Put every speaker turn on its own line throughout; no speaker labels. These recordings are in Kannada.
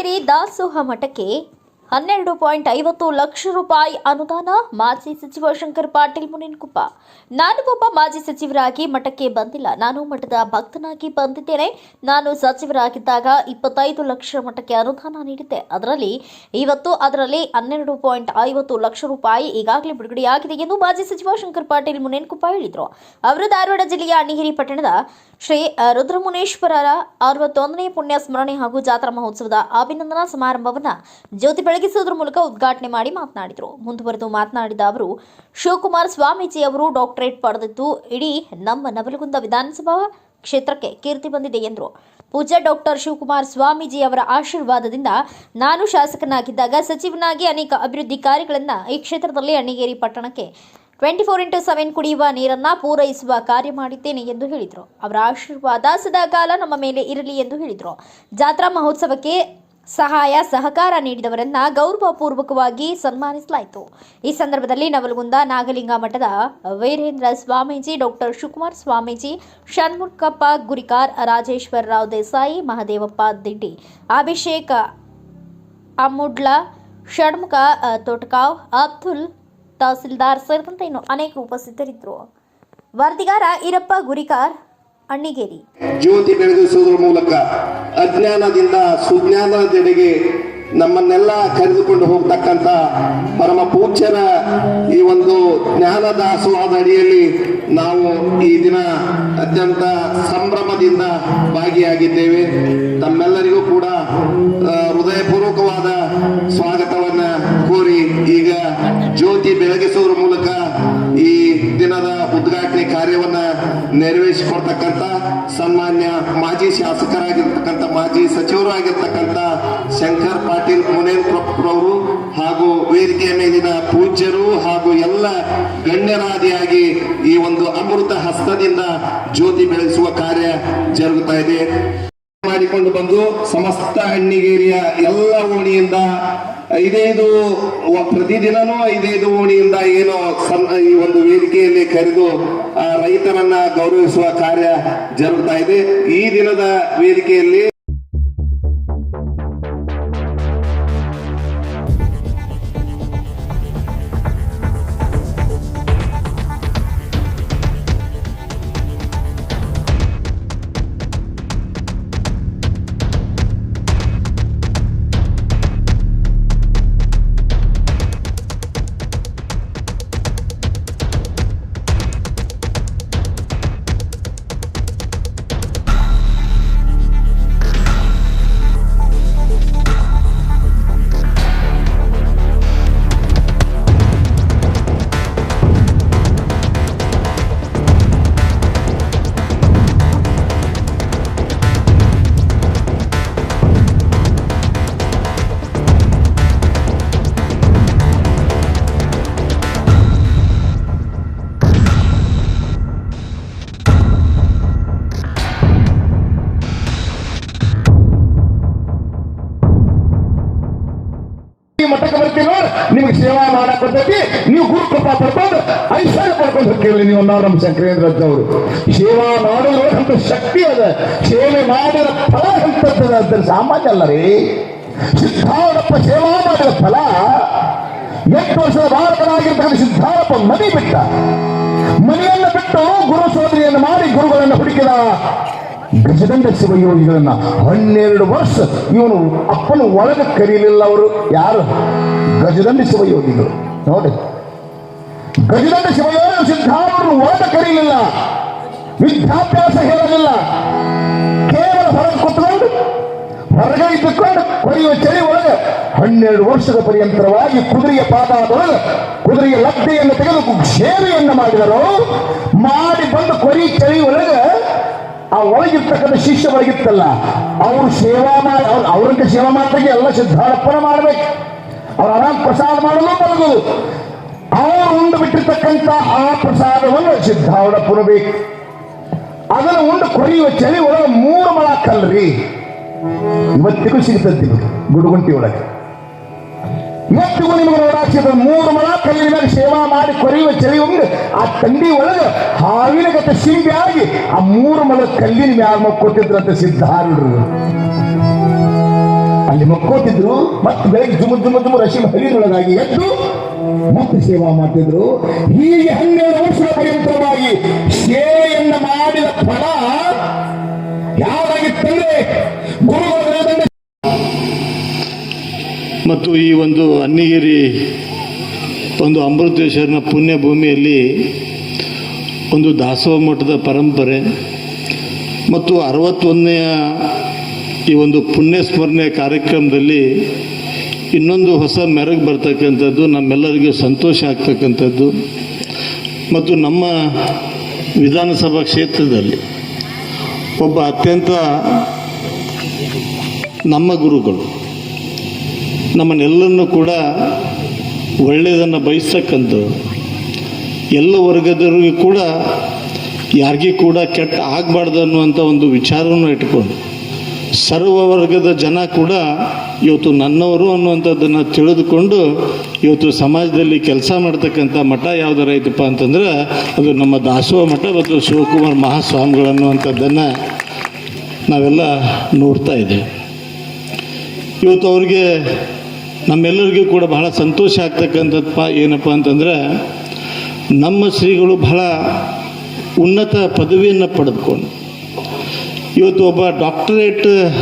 ಅಣ್ಣಿಗೇರಿ ದಾಸೋಹ ಮಠಕ್ಕೆ ಹನ್ನೆರಡು ಪಾಯಿಂಟ್ ಐವತ್ತು ಲಕ್ಷ ರೂಪಾಯಿ ಅನುದಾನ. ಮಾಜಿ ಸಚಿವ ಶಂಕರ್ ಪಾಟೀಲ್ ಮುನಿನ್ಕುಪ್ಪ. ನಾನು ಒಬ್ಬ ಮಾಜಿ ಸಚಿವರಾಗಿ ಮಠಕ್ಕೆ ಬಂದಿಲ್ಲ. ನಾನು ಮಠದ ಭಕ್ತನಾಗಿ ಬಂದಿದ್ದೇನೆ. ನಾನು ಸಚಿವರಾಗಿದ್ದಾಗ ಇಪ್ಪತ್ತೈದು ಲಕ್ಷ ಮಠಕ್ಕೆ ಅನುದಾನ ನೀಡಿದ್ದೆ. ಅದರಲ್ಲಿ ಇವತ್ತು ಅದರಲ್ಲಿ ಹನ್ನೆರಡು ಪಾಯಿಂಟ್ ಐವತ್ತು ಲಕ್ಷ ರೂಪಾಯಿ ಈಗಾಗಲೇ ಬಿಡುಗಡೆಯಾಗಿದೆ ಎಂದು ಮಾಜಿ ಸಚಿವ ಶಂಕರ್ ಪಾಟೀಲ್ ಮುನಿನ್ಕುಪ್ಪ ಹೇಳಿದರು. ಅವರು ಧಾರವಾಡ ಜಿಲ್ಲೆಯ ಅಣಿಹಿರಿ ಪಟ್ಟಣದ ಶ್ರೀ ರುದ್ರಮುನೇಶ್ವರರ ಅರವತ್ತೊಂದನೇ ಪುಣ್ಯ ಸ್ಮರಣೆ ಹಾಗೂ ಜಾತ್ರಾ ಮಹೋತ್ಸವದ ಅಭಿನಂದನಾ ಸಮಾರಂಭವನ್ನ ಜ್ಯೋತಿ ಬೆಳಗಿಸುವುದರ ಮೂಲಕ ಉದ್ಘಾಟನೆ ಮಾಡಿ ಮಾತನಾಡಿದರು. ಮುಂದುವರೆದು ಮಾತನಾಡಿದ ಅವರು, ಶಿವಕುಮಾರ್ ಸ್ವಾಮೀಜಿ ಅವರು ಡಾಕ್ಟರೇಟ್ ಪಡೆದಿದ್ದು, ಇಡೀ ನಮ್ಮ ನವಲಗುಂದ ವಿಧಾನಸಭಾ ಕ್ಷೇತ್ರಕ್ಕೆ ಕೀರ್ತಿ ಬಂದಿದೆ ಎಂದರು. ಪೂಜ್ಯ ಡಾಕ್ಟರ್ ಶಿವಕುಮಾರ್ ಸ್ವಾಮೀಜಿ ಅವರ ಆಶೀರ್ವಾದದಿಂದ ನಾನು ಶಾಸಕನಾಗಿದ್ದಾಗ ಸಚಿವನಾಗಿ ಅನೇಕ ಅಭಿವೃದ್ಧಿ ಕಾರ್ಯಗಳನ್ನು ಈ ಕ್ಷೇತ್ರದಲ್ಲಿ ಅಣ್ಣಿಗೇರಿ ಪಟ್ಟಣಕ್ಕೆ ಟ್ವೆಂಟಿ ಫೋರ್ ಇಂಟು ಸೆವೆನ್ ಕುಡಿಯುವ ನೀರನ್ನ ಪೂರೈಸುವ ಕಾರ್ಯ ಮಾಡಿದ್ದೇನೆ ಎಂದು ಹೇಳಿದರು. ಅವರ ಆಶೀರ್ವಾದ ಸದಾಕಾಲ ನಮ್ಮ ಮೇಲೆ ಇರಲಿ ಎಂದು ಹೇಳಿದರು. ಜಾತ್ರಾ ಮಹೋತ್ಸವಕ್ಕೆ ಸಹಾಯ, ಸಹಕಾರ ನೀಡಿದವರನ್ನ ಗೌರವಪೂರ್ವಕವಾಗಿ ಸನ್ಮಾನಿಸಲಾಯಿತು. ಈ ಸಂದರ್ಭದಲ್ಲಿ ನವಲಗುಂದ ನಾಗಲಿಂಗ ಮಠದ ವೀರೇಂದ್ರ ಸ್ವಾಮೀಜಿ, ಡಾಕ್ಟರ್ ಶಿವಕುಮಾರ್ ಸ್ವಾಮೀಜಿ, ಷಣ್ಮುಖಪ್ಪ ಗುರಿಕಾರ್, ರಾಜೇಶ್ವರ ರಾವ್ ದೇಸಾಯಿ, ಮಹದೇವಪ್ಪ ದಿಡ್ಡಿ, ಅಭಿಷೇಕ ಅಮುಡ್ಲ, ಷಣ್ಮುಖ ತೋಟಕಾವ್, ಅಬ್ದುಲ್ ತಹಸೀಲ್ದಾರ್ ಸೇರಿದಂತೆ ಇನ್ನು ಅನೇಕ ಉಪಸ್ಥಿತರಿದ್ದರು. ವರದಿಗಾರ ಈರಪ್ಪ ಗುರಿಕಾರ್ ಅಣ್ಣಿಗೇರಿ
ಜ್ಯೋತಿ ಬೆಳಗಿಸುವುದರ ಮೂಲಕ ಅಜ್ಞಾನದಿಂದ ಸುಜ್ಞಾನದೆಡೆಗೆ ನಮ್ಮನ್ನೆಲ್ಲ ಕರೆದುಕೊಂಡು ಹೋಗ್ತಕ್ಕಂಥ ಪರಮ ಪೂಜ್ಯರ ಈ ಒಂದು ಜ್ಞಾನ ದಾಸೋಹದ ಅಡಿಯಲ್ಲಿ ನಾವು ಈ ದಿನ ಅತ್ಯಂತ ಸಂಭ್ರಮದಿಂದ ಭಾಗಿಯಾಗಿದ್ದೇವೆ. ತಮ್ಮೆಲ್ಲರಿಗೂ ಕೂಡ ಹೃದಯಪೂರ್ವಕವಾದ ಸ್ವಾಗತವನ್ನ ಕೋರಿ ಈಗ ಜ್ಯೋತಿ ಬೆಳಗಿಸುವುದರ ನೆರವೇರಿಸಿಕೊಡ್ತಕ್ಕಂಥ ಸನ್ಮಾನ್ಯ ಮಾಜಿ ಶಾಸಕರಾಗಿರ್ತಕ್ಕಂಥ, ಮಾಜಿ ಸಚಿವರು ಆಗಿರ್ತಕ್ಕಂಥ ಶಂಕರ್ ಪಾಟೀಲ್ ಪ್ರಭು ಹಾಗೂ ವೇದಿಕೆಯ ಮೇಲಿನ ಪೂಜ್ಯರು ಹಾಗೂ ಎಲ್ಲ ಗಣ್ಯರಾದಿಯಾಗಿ ಈ ಒಂದು ಅಮೃತ ಹಸ್ತದಿಂದ ಜ್ಯೋತಿ ಬೆಳೆಸುವ ಕಾರ್ಯ ಜರುಗುತ್ತಾ ಇದೆ. ಮಾಡಿಕೊಂಡು ಬಂದು ಸಮಸ್ತ ಹಣ್ಣಿಗೇರಿಯ ಎಲ್ಲ ಓಣಿಯಿಂದ ಐದೈದು ಪ್ರತಿದಿನನೂ ಐದೈದು ಓಣಿಯಿಂದ ಏನು ಈ ಒಂದು ವೇದಿಕೆಯಲ್ಲಿ ಕರೆದು ರೈತರನ್ನ ಗೌರವಿಸುವ ಕಾರ್ಯ ಜರುಗ್ತಾ ಇದೆ. ಈ ದಿನದ ವೇದಿಕೆಯಲ್ಲಿ
ಐಶ್ವರ್ಯ ನೀವು ನಮ್ಮ ಶಂಕರೇಂದ್ರ ಅವರು ಸೇವಾ ಮಾಡಲು ಶಕ್ತಿ ಅದ. ಸೇವೆ ಮಾಡಿದ ಫಲ ಎಂತದ ಅಂತ ಸಾಮಾನ್ಯ ಅಲ್ಲ ರೀ. ಸಿದ್ಧಾರಪ್ಪ ಸೇವಾ ಮಾಡಿದ ಫಲ ಎಂಟು ವರ್ಷದ ಬಾಲಕನಾಗಿರ್ತಕ್ಕಂಥ ಸಿದ್ಧಾರಪ್ಪ ಮನೆ ಬಿಟ್ಟ. ಮನೆಯನ್ನು ಬಿಟ್ಟು ಗುರು ಸೋದರಿಯನ್ನು ಮಾಡಿ ಗುರುಗಳನ್ನು ಹುಡುಕಿದ ಗಜದಂಡ ಶಿವಯೋಗಿಗಳನ್ನ ಹನ್ನೆರಡು ವರ್ಷ ಇವನು ಅಪ್ಪನ ಒಳಗೆ ಕರೀಲಿಲ್ಲ ಅವರು. ಯಾರು? ಗಜದಂಡ ಶಿವಯೋಗಿಗಳು. ನೋಡಿ. ಗಜದಂಡ ಶಿವಯೋಗ ಸಿದ್ಧಾರವನ್ನು ಓಟ ಕರೀಲಿಲ್ಲ. ವಿದ್ಯಾಭ್ಯಾಸ ಹೇಳಲಿಲ್ಲ. ಕೇವಲ ಹೊರಗೆ ಕುತ್ಕೊಂಡು, ಹೊರಗೆ ಇದ್ದುಕೊಂಡು ಕೊರೆಯುವ ಚಳಿ ಒಳಗೆ ಹನ್ನೆರಡು ವರ್ಷದ ಪರ್ಯಂತರವಾಗಿ ಕುದುರೆಯ ಪಾದಾದೊಳಗೆ ಕುದುರೆಯ ಲಬ್ಧೆಯನ್ನು ತೆಗೆದು ಸೇವೆಯನ್ನು ಮಾಡಿದರು. ಮಾಡಿ ಬಂದು ಕೊರಿ ಚಳಿ ಒಳಗೆ ಆ ಒಳಗಿರ್ತಕ್ಕಂಥ ಶಿಷ್ಯ ಒಳಗಿತ್ತಲ್ಲ, ಅವರು ಸೇವಾ ಮಾಡಿ, ಅವ್ರು ಅವ್ರಂತೆ ಸೇವಾ ಮಾಡ್ದಾಗ ಎಲ್ಲ ಸಿದ್ಧಾರಪ್ಪನ ಮಾಡಬೇಕು. ಅವ್ರು ಆರಾಮ್ ಪ್ರಸಾದ ಮಾಡಲು ಬರಬಹುದು ಅವರು ಉಂಡು ಬಿಟ್ಟಿರ್ತಕ್ಕಂಥ ಆ ಪ್ರಸಾದವನ್ನು ಸಿದ್ಧಾವಣ ಪುರಬೇಕು ಅದನ್ನು ಉಂಡು ಕೊರಿಯುವ ಚಳಿ ಒಳಗೆ ಮೂರು ಮಳ ಕಲ್ರಿ ಇವತ್ತಿಗೂ ಸಿಗ್ತದೆ ಗುಡುಗುಂಟಿ ಒಳಗೆ. ಇವತ್ತಿಗೂ ನಿಮಗೆ ನೋಡಾಕ್ಸಿದ ಮೂರು ಮಳ ಕಲ್ಲಿನ ಸೇವಾ ಮಾಡಿ ಕೊರೆಯುವ ಚಳಿ ಉಂಡು. ಆ ತಂಡಿ ಒಳಗೆ ಹಾವಿನ ಗತೆ ಆಗಿ ಆ ಮೂರು ಮಳ ಕಲ್ಲಿನ ಮ್ಯಾಲ ಮಕ್ಕೋತಿದ್ರಂತ ಸಿದ್ಧಾರರು ಅಲ್ಲಿ ಮಕ್ಕೋತಿದ್ರು, ಮತ್ತೆ ಬೆಳಗ್ಗೆ ಜುಮು ಜುಮು ಜುಮು ರಶಿ ಹರಿದೊಳಗಾಗಿ ಎದ್ದು ಮತ್ತೆ ಸೇವಾ ಮಾಡ್ತಿದ್ರು. ಹೀಗೆ ಹನ್ನೆರಡು ವರ್ಷ ಪರ್ಯಂತರವಾಗಿ ಸೇವೆಯನ್ನು ಮಾಡಿದ ಫಲ ಯಾವಾಗಿತ್ತಂದ್ರೆ ಗುರುಗಳ
ಮತ್ತು ಈ ಒಂದು ಅನ್ನಿಗಿರಿ ಒಂದು ಅಮೃತೇಶ್ವರನ ಪುಣ್ಯ ಭೂಮಿಯಲ್ಲಿ ಒಂದು ದಾಸೋಹ ಮಠದ ಪರಂಪರೆ ಮತ್ತು ಅರವತ್ತೊಂದನೆಯ ಈ ಒಂದು ಪುಣ್ಯ ಸ್ಮರಣೆ ಕಾರ್ಯಕ್ರಮದಲ್ಲಿ ಇನ್ನೊಂದು ಹೊಸ ಮೆರಗು ಬರ್ತಕ್ಕಂಥದ್ದು, ನಮ್ಮೆಲ್ಲರಿಗೂ ಸಂತೋಷ ಆಗ್ತಕ್ಕಂಥದ್ದು. ಮತ್ತು ನಮ್ಮ ವಿಧಾನಸಭಾ ಕ್ಷೇತ್ರದಲ್ಲಿ ಒಬ್ಬ ಅತ್ಯಂತ ನಮ್ಮ ಗುರುಗಳು, ನಮ್ಮನ್ನೆಲ್ಲರನ್ನು ಕೂಡ ಒಳ್ಳೆಯದನ್ನು ಬಯಸ್ತಕ್ಕಂಥ ಎಲ್ಲ ವರ್ಗದವರಿಗೂ ಕೂಡ ಯಾರಿಗೂ ಕೂಡ ಕೆಟ್ಟ ಆಗಬಾರ್ದು ಅನ್ನುವಂಥ ಒಂದು ವಿಚಾರವನ್ನು ಇಟ್ಕೊಂಡು ಸರ್ವ ವರ್ಗದ ಜನ ಕೂಡ ಇವತ್ತು ನನ್ನವರು ಅನ್ನುವಂಥದ್ದನ್ನು ತಿಳಿದುಕೊಂಡು ಇವತ್ತು ಸಮಾಜದಲ್ಲಿ ಕೆಲಸ ಮಾಡ್ತಕ್ಕಂಥ ಮಠ ಯಾವ್ದಾರ ಐತಪ್ಪ ಅಂತಂದ್ರೆ ಅದು ನಮ್ಮ ದಾಸೋಹ ಮಠ ಮತ್ತು ಶಿವಕುಮಾರ್ ಮಹಾಸ್ವಾಮಿಗಳು ಅನ್ನುವಂಥದ್ದನ್ನು ನಾವೆಲ್ಲ ನೋಡ್ತಾ ಇದ್ದೇವೆ. ಇವತ್ತು ಅವ್ರಿಗೆ ನಮ್ಮೆಲ್ಲರಿಗೂ ಕೂಡ ಬಹಳ ಸಂತೋಷ ಆಗ್ತಕ್ಕಂಥದ್ದಪ್ಪ ಏನಪ್ಪ ಅಂತಂದ್ರೆ ನಮ್ಮ ಶ್ರೀಗಳು ಬಹಳ ಉನ್ನತ ಪದವಿಯನ್ನು ಪಡೆದುಕೊಂಡು ಇವತ್ತು ಒಬ್ಬ ಡಾಕ್ಟರೇಟ್,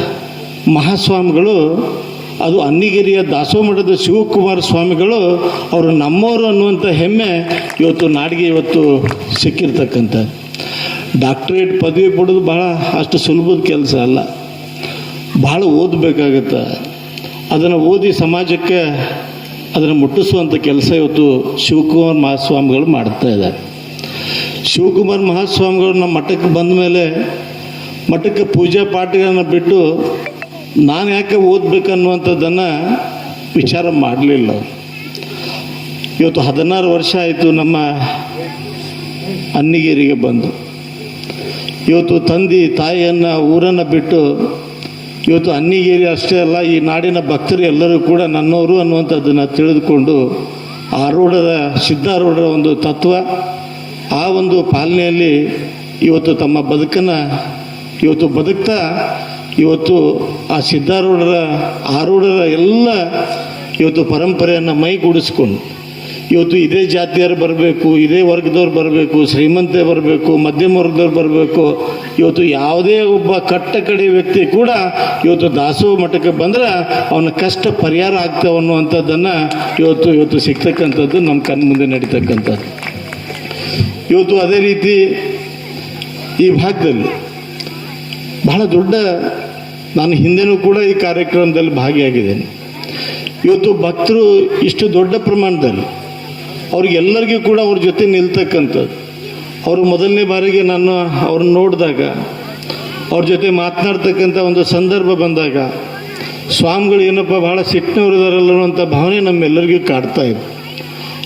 ಮಹಾಸ್ವಾಮಿಗಳು, ಅದು ಅನ್ನಿಗಿರಿಯ ದಾಸೋಹ ಮಠದ ಶಿವಕುಮಾರ ಸ್ವಾಮಿಗಳು, ಅವರು ನಮ್ಮವರು ಅನ್ನುವಂಥ ಹೆಮ್ಮೆ ಇವತ್ತು ನಾಡಿಗೆ ಇವತ್ತು ಸಿಕ್ಕಿರ್ತಕ್ಕಂಥ. ಡಾಕ್ಟರೇಟ್ ಪದವಿ ಪಡೆದು ಬಹಳ ಅಷ್ಟು ಸುಲಭದ ಕೆಲಸ ಅಲ್ಲ. ಭಾಳ ಓದಬೇಕಾಗತ್ತೆ. ಅದನ್ನು ಓದಿ ಸಮಾಜಕ್ಕೆ ಅದನ್ನು ಮುಟ್ಟಿಸುವಂಥ ಕೆಲಸ ಇವತ್ತು ಶಿವಕುಮಾರ್ ಮಹಾಸ್ವಾಮಿಗಳು ಮಾಡ್ತಾ ಇದ್ದಾರೆ. ಶಿವಕುಮಾರ್ ಮಹಾಸ್ವಾಮಿಗಳು ನಮ್ಮ ಮಠಕ್ಕೆ ಬಂದ ಮೇಲೆ ಮಠಕ್ಕೆ ಪೂಜೆ ಪಾಠಗಳನ್ನು ಬಿಟ್ಟು ನಾನು ಯಾಕೆ ಓದಬೇಕನ್ನುವಂಥದ್ದನ್ನು ವಿಚಾರ ಮಾಡಲಿಲ್ಲ. ಇವತ್ತು ಹದಿನಾರು ವರ್ಷ ಆಯಿತು ನಮ್ಮ ಅನ್ನಿಗೇರಿಗೆ ಬಂದು. ಇವತ್ತು ತಂದೆ ತಾಯಿಯನ್ನು ಊರನ್ನು ಬಿಟ್ಟು ಇವತ್ತು ಅನ್ನಿಗೇರಿ ಅಷ್ಟೇ ಅಲ್ಲ, ಈ ನಾಡಿನ ಭಕ್ತರು ಎಲ್ಲರೂ ಕೂಡ ನನ್ನವರು ಅನ್ನುವಂಥದ್ದನ್ನು ತಿಳಿದುಕೊಂಡು ಆರೂಢದ ಸಿದ್ಧಾರೂಢರ ಒಂದು ತತ್ವ, ಆ ಒಂದು ಪಾಲನೆಯಲ್ಲಿ ಇವತ್ತು ತಮ್ಮ ಬದುಕನ್ನು ಇವತ್ತು ಬದುಕ್ತಾ, ಇವತ್ತು ಆ ಸಿದ್ಧಾರೂಢರ, ಆರೂಢರ ಎಲ್ಲ ಇವತ್ತು ಪರಂಪರೆಯನ್ನು ಮೈಗೂಡಿಸ್ಕೊಂಡು ಇವತ್ತು ಇದೇ ಜಾತಿಯರು ಬರಬೇಕು, ಇದೇ ವರ್ಗದವ್ರು ಬರಬೇಕು ಶ್ರೀಮಂತ ಬರಬೇಕು, ಮಧ್ಯಮ ವರ್ಗದವ್ರು ಬರಬೇಕು, ಇವತ್ತು ಯಾವುದೇ ಒಬ್ಬ ಕಟ್ಟ ಕಡೆ ವ್ಯಕ್ತಿ ಕೂಡ ಇವತ್ತು ದಾಸೋಹ ಮಠಕ್ಕೆ ಬಂದರೆ ಅವನ ಕಷ್ಟ ಪರಿಹಾರ ಆಗ್ತಾವ ಅನ್ನುವಂಥದ್ದನ್ನು ಇವತ್ತು ಇವತ್ತು ಸಿಗ್ತಕ್ಕಂಥದ್ದು ನಮ್ಮ ಕಣ್ಮುಂದೆ ನಡೀತಕ್ಕಂಥದ್ದು. ಇವತ್ತು ಅದೇ ರೀತಿ ಈ ಭಾಗದಲ್ಲಿ ಬಹಳ ದೊಡ್ಡ ನಾನು ಹಿಂದೆನೂ ಕೂಡ ಈ ಕಾರ್ಯಕ್ರಮದಲ್ಲಿ ಭಾಗಿಯಾಗಿದ್ದೇನೆ. ಇವತ್ತು ಭಕ್ತರು ಇಷ್ಟು ದೊಡ್ಡ ಪ್ರಮಾಣದಲ್ಲಿ ಅವ್ರಿಗೆಲ್ಲರಿಗೂ ಕೂಡ ಅವ್ರ ಜೊತೆ ನಿಲ್ತಕ್ಕಂಥದ್ದು. ಅವರು ಮೊದಲನೇ ಬಾರಿಗೆ ನಾನು ಅವ್ರನ್ನ ನೋಡಿದಾಗ, ಅವ್ರ ಜೊತೆ ಮಾತನಾಡ್ತಕ್ಕಂಥ ಒಂದು ಸಂದರ್ಭ ಬಂದಾಗ, ಸ್ವಾಮಿಗಳು ಏನಪ್ಪ ಬಹಳ ಸಿಟ್ಟಿನವ್ರು ಇದಾರಲ್ಲ ಅನ್ನೋಂಥ ಭಾವನೆ ನಮ್ಮೆಲ್ಲರಿಗೂ ಕಾಡ್ತಾ ಇದೆ.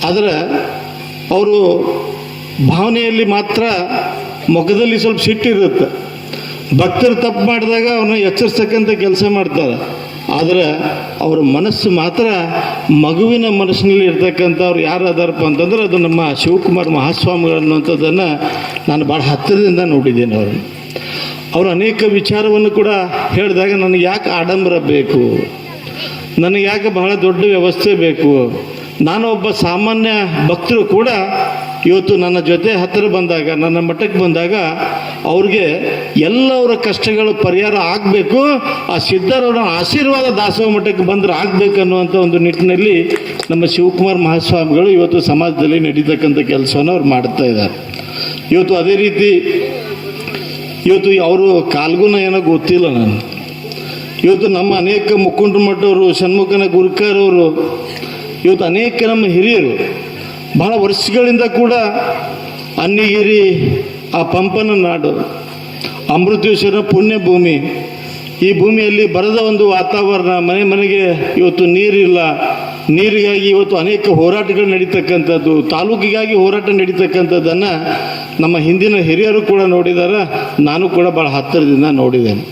ಆದರೆ ಅವರು ಭಾವನೆಯಲ್ಲಿ ಮಾತ್ರ ಮುಖದಲ್ಲಿ ಸ್ವಲ್ಪ ಸಿಟ್ಟಿರುತ್ತೆ. ಭಕ್ತರು ತಪ್ಪು ಮಾಡಿದಾಗ ಅವನ್ನ ಎಚ್ಚರಿಸ್ತಕ್ಕಂಥ ಕೆಲಸ ಮಾಡ್ತಾರೆ. ಆದರೆ ಅವರ ಮನಸ್ಸು ಮಾತ್ರ ಮಗುವಿನ ಮನಸ್ಸಿನಲ್ಲಿ ಇರ್ತಕ್ಕಂಥವ್ರು ಯಾರು ಅದಾರಪ್ಪ ಅಂತಂದ್ರೆ ಅದು ನಮ್ಮ ಶಿವಕುಮಾರ್ ಮಹಾಸ್ವಾಮಿಗಳು ಅನ್ನುವಂಥದ್ದನ್ನು ನಾನು ಭಾಳ ಹತ್ತಿರದಿಂದ ನೋಡಿದ್ದೇನೆ ಅವರು ಅವರು ಅನೇಕ ವಿಚಾರವನ್ನು ಕೂಡ ಹೇಳಿದಾಗ ನನಗೆ ಯಾಕೆ ಆಡಂಬರ ಬೇಕು? ನನಗೆ ಯಾಕೆ ಬಹಳ ದೊಡ್ಡ ವ್ಯವಸ್ಥೆ ಬೇಕು? ನಾನು ಒಬ್ಬ ಸಾಮಾನ್ಯ ಭಕ್ತರು ಕೂಡ ಇವತ್ತು ನನ್ನ ಜೊತೆ ಹತ್ತಿರ ಬಂದಾಗ, ನನ್ನ ಮಠಕ್ಕೆ ಬಂದಾಗ ಅವ್ರಿಗೆ ಎಲ್ಲವರ ಕಷ್ಟಗಳು ಪರಿಹಾರ ಆಗಬೇಕು, ಆ ಸಿದ್ಧರವರ ಆಶೀರ್ವಾದ ದಾಸೋಹ ಮಠಕ್ಕೆ ಬಂದ್ರೆ ಆಗಬೇಕು ಅನ್ನುವಂಥ ಒಂದು ನಿಟ್ಟಿನಲ್ಲಿ ನಮ್ಮ ಶಿವಕುಮಾರ್ ಮಹಾಸ್ವಾಮಿಗಳು ಇವತ್ತು ಸಮಾಜದಲ್ಲಿ ನಡೀತಕ್ಕಂಥ ಕೆಲಸವನ್ನು ಅವ್ರು ಮಾಡ್ತಾ ಇದ್ದಾರೆ. ಇವತ್ತು ಅದೇ ರೀತಿ ಇವತ್ತು ಅವರು ಕಾಲ್ಗುನ ಏನೋ ಗೊತ್ತಿಲ್ಲ ನಾನು ಇವತ್ತು ನಮ್ಮ ಅನೇಕ ಮುಖಂಡ್ರ ಮಠವರು ಷಣ್ಮುಖನ ಗುರುಕಾರವರು, ಇವತ್ತು ಅನೇಕ ನಮ್ಮ ಹಿರಿಯರು ಬಹಳ ವರ್ಷಗಳಿಂದ ಕೂಡ ಅನ್ನಿಗಿರಿ ಆ ಪಂಪನ ನಾಡು ಅಮೃತೇಶ್ವರ ಪುಣ್ಯ ಭೂಮಿ ಈ ಭೂಮಿಯಲ್ಲಿ ಬರದ ಒಂದು ವಾತಾವರಣ, ಮನೆ ಮನೆಗೆ ಇವತ್ತು ನೀರಿಲ್ಲ. ನೀರಿಗಾಗಿ ಇವತ್ತು ಅನೇಕ ಹೋರಾಟಗಳು ನಡೀತಕ್ಕಂಥದ್ದು, ತಾಲೂಕಿಗಾಗಿ ಹೋರಾಟ ನಡೀತಕ್ಕಂಥದ್ದನ್ನು ನಮ್ಮ ಹಿಂದಿನ ಹಿರಿಯರು ಕೂಡ ನೋಡಿದಾರ, ನಾನು ಕೂಡ ಭಾಳ ಹತ್ತಿರದಿಂದ ನೋಡಿದ್ದೇನೆ.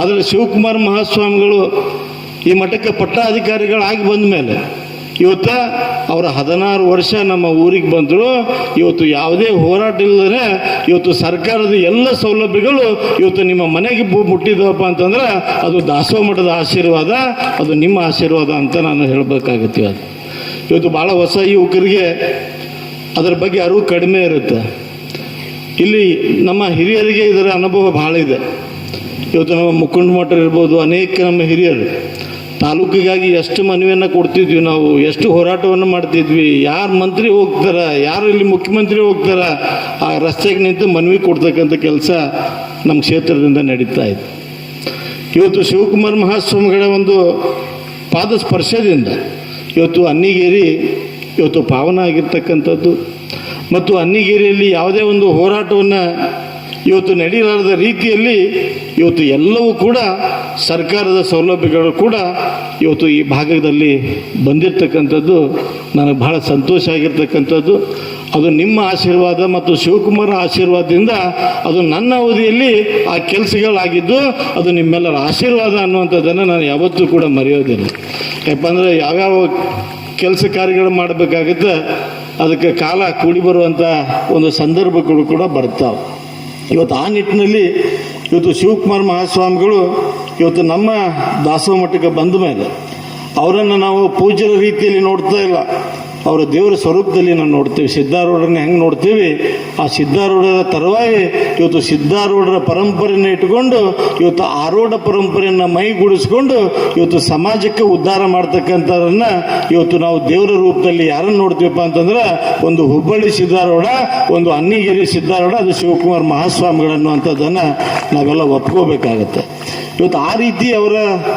ಆದರೆ ಶಿವಕುಮಾರ್ ಮಹಾಸ್ವಾಮಿಗಳು ಈ ಮಠಕ್ಕೆ ಪಟ್ಟಾಧಿಕಾರಿಗಳಾಗಿ ಬಂದ ಮೇಲೆ ಇವತ್ತು ಅವರ ಹದಿನಾರು ವರ್ಷ ನಮ್ಮ ಊರಿಗೆ ಬಂದರು, ಇವತ್ತು ಯಾವುದೇ ಹೋರಾಟ ಇಲ್ಲದೇ ಇವತ್ತು ಸರ್ಕಾರದ ಎಲ್ಲ ಸೌಲಭ್ಯಗಳು ಇವತ್ತು ನಿಮ್ಮ ಮನೆಗೆ ಮುಟ್ಟಿದವಪ್ಪ ಅಂತಂದ್ರೆ ಅದು ದಾಸೋಹ ಮಠದ ಆಶೀರ್ವಾದ, ಅದು ನಿಮ್ಮ ಆಶೀರ್ವಾದ ಅಂತ ನಾನು ಹೇಳಬೇಕಾಗತ್ತೆ ಅದು. ಇವತ್ತು ಭಾಳ ಹೊಸ ಯುವಕರಿಗೆ ಅದರ ಬಗ್ಗೆ ಅರಿವು ಕಡಿಮೆ ಇರುತ್ತೆ. ಇಲ್ಲಿ ನಮ್ಮ ಹಿರಿಯರಿಗೆ ಇದರ ಅನುಭವ ಭಾಳ ಇದೆ. ಇವತ್ತು ನಮ್ಮ ಮುಖಂಡ ಮಠ ಇರ್ಬೋದು, ಅನೇಕ ನಮ್ಮ ಹಿರಿಯರು ತಾಲೂಕಿಗಾಗಿ ಎಷ್ಟು ಮನವಿಯನ್ನು ಕೊಡ್ತಿದ್ವಿ ನಾವು, ಎಷ್ಟು ಹೋರಾಟವನ್ನು ಮಾಡ್ತಿದ್ವಿ, ಯಾರು ಮಂತ್ರಿ ಹೋಗ್ತಾರ, ಯಾರು ಇಲ್ಲಿ ಮುಖ್ಯಮಂತ್ರಿ ಹೋಗ್ತಾರ, ಆ ರಸ್ತೆಗೆ ನಿಂತು ಮನವಿ ಕೊಡ್ತಕ್ಕಂಥ ಕೆಲಸ ನಮ್ಮ ಕ್ಷೇತ್ರದಿಂದ ನಡೀತಾ ಇದೆ. ಇವತ್ತು ಶಿವಕುಮಾರ್ ಮಹಾಸ್ವಾಮಿಗಳ ಒಂದು ಪಾದ ಸ್ಪರ್ಶದಿಂದ ಇವತ್ತು ಅನ್ನಿಗೇರಿ ಇವತ್ತು ಪಾವನ ಆಗಿರ್ತಕ್ಕಂಥದ್ದು. ಮತ್ತು ಅನ್ನಿಗೇರಿಯಲ್ಲಿ ಯಾವುದೇ ಒಂದು ಹೋರಾಟವನ್ನು ಇವತ್ತು ನಡೀಲಾರದ ರೀತಿಯಲ್ಲಿ ಇವತ್ತು ಎಲ್ಲವೂ ಕೂಡ ಸರ್ಕಾರದ ಸೌಲಭ್ಯಗಳು ಕೂಡ ಇವತ್ತು ಈ ಭಾಗದಲ್ಲಿ ಬಂದಿರತಕ್ಕಂಥದ್ದು ನನಗೆ ಬಹಳ ಸಂತೋಷ ಆಗಿರ್ತಕ್ಕಂಥದ್ದು. ಅದು ನಿಮ್ಮ ಆಶೀರ್ವಾದ ಮತ್ತು ಶಿವಕುಮಾರ ಆಶೀರ್ವಾದದಿಂದ ಅದು ನನ್ನ ಅವಧಿಯಲ್ಲಿ ಆ ಕೆಲಸಗಳಾಗಿದ್ದು ಅದು ನಿಮ್ಮೆಲ್ಲರ ಆಶೀರ್ವಾದ ಅನ್ನುವಂಥದ್ದನ್ನು ನಾನು ಯಾವತ್ತೂ ಕೂಡ ಮರೆಯೋದಿಲ್ಲ. ಯಾಕಂದರೆ ಯಾವ್ಯಾವ ಕೆಲಸ ಕಾರ್ಯಗಳು ಮಾಡಬೇಕಾಗುತ್ತೆ ಅದಕ್ಕೆ ಕಾಲ ಕೂಡಿ ಬರುವಂಥ ಒಂದು ಸಂದರ್ಭಗಳು ಕೂಡ ಬರ್ತಾವೆ. ಇವತ್ತು ಆ ನಿಟ್ಟಿನಲ್ಲಿ ಇವತ್ತು ಶಿವಕುಮಾರ್ ಮಹಾಸ್ವಾಮಿಗಳು ಇವತ್ತು ನಮ್ಮ ದಾಸೋಹ ಮಠಕ್ಕೆ ಬಂದ ಮೇಲೆ ಅವರನ್ನು ನಾವು ಪೂಜ್ಯರ ರೀತಿಯಲ್ಲಿ ನೋಡ್ತಾ ಇಲ್ಲ. ಅವರ ದೇವರ ಸ್ವರೂಪದಲ್ಲಿ ನಾವು ನೋಡ್ತೀವಿ. ಸಿದ್ಧಾರೂಢರನ್ನ ಹೆಂಗೆ ನೋಡ್ತೀವಿ? ಆ ಸಿದ್ಧಾರೂಢರ ತರುವಾಯ ಇವತ್ತು ಸಿದ್ಧಾರೂಢರ ಪರಂಪರೆಯನ್ನು ಇಟ್ಟುಕೊಂಡು ಇವತ್ತು ಆರೂಢ ಪರಂಪರೆಯನ್ನು ಮೈಗೂಡಿಸ್ಕೊಂಡು ಇವತ್ತು ಸಮಾಜಕ್ಕೆ ಉದ್ಧಾರ ಮಾಡ್ತಕ್ಕಂಥವ್ರನ್ನ ಇವತ್ತು ನಾವು ದೇವರ ರೂಪದಲ್ಲಿ ಯಾರನ್ನು ನೋಡ್ತೀವಪ್ಪ ಅಂತಂದ್ರೆ ಒಂದು ಹುಬ್ಬಳ್ಳಿ ಸಿದ್ಧಾರೂಢ, ಒಂದು ಅನ್ನಿಗಿರಿ ಸಿದ್ಧಾರೂಢ, ಅದು ಶಿವಕುಮಾರ್ ಮಹಾಸ್ವಾಮಿಗಳು ಅನ್ನುವಂಥದ್ದನ್ನು ನಾವೆಲ್ಲ ಒಪ್ಕೋಬೇಕಾಗತ್ತೆ. ಇವತ್ತು ಆ ರೀತಿ ಅವರ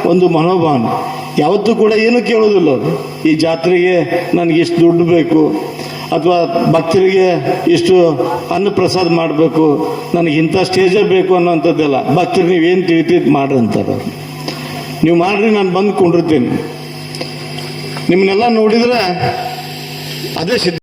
ಒಂದು ಮನೋಭಾವನೆ. ಯಾವತ್ತೂ ಕೂಡ ಏನು ಕೇಳೋದಿಲ್ಲ ಅದು ಈ ಜಾತ್ರೆಗೆ ನನಗೆ ಇಷ್ಟು ದುಡ್ಡು ಬೇಕು, ಅಥವಾ ಭಕ್ತರಿಗೆ ಇಷ್ಟು ಅನ್ನ ಪ್ರಸಾದ ಮಾಡಬೇಕು, ನನಗೆ ಇಂಥ ಸ್ಟೇಜೇ ಬೇಕು ಅನ್ನೋಂಥದ್ದೆಲ್ಲ ಭಕ್ತರು ನೀವೇನು ತಿಳಿತೀವಿ ಮಾಡ್ರಿ ಅಂತಾರೆ ನೀವು ಮಾಡ್ರಿ, ನಾನು ಬಂದು ಕೊಂಡಿರ್ತೀನಿ. ನಿಮ್ಮನ್ನೆಲ್ಲ ನೋಡಿದ್ರೆ ಅದೇ ಸಿದ್ಧ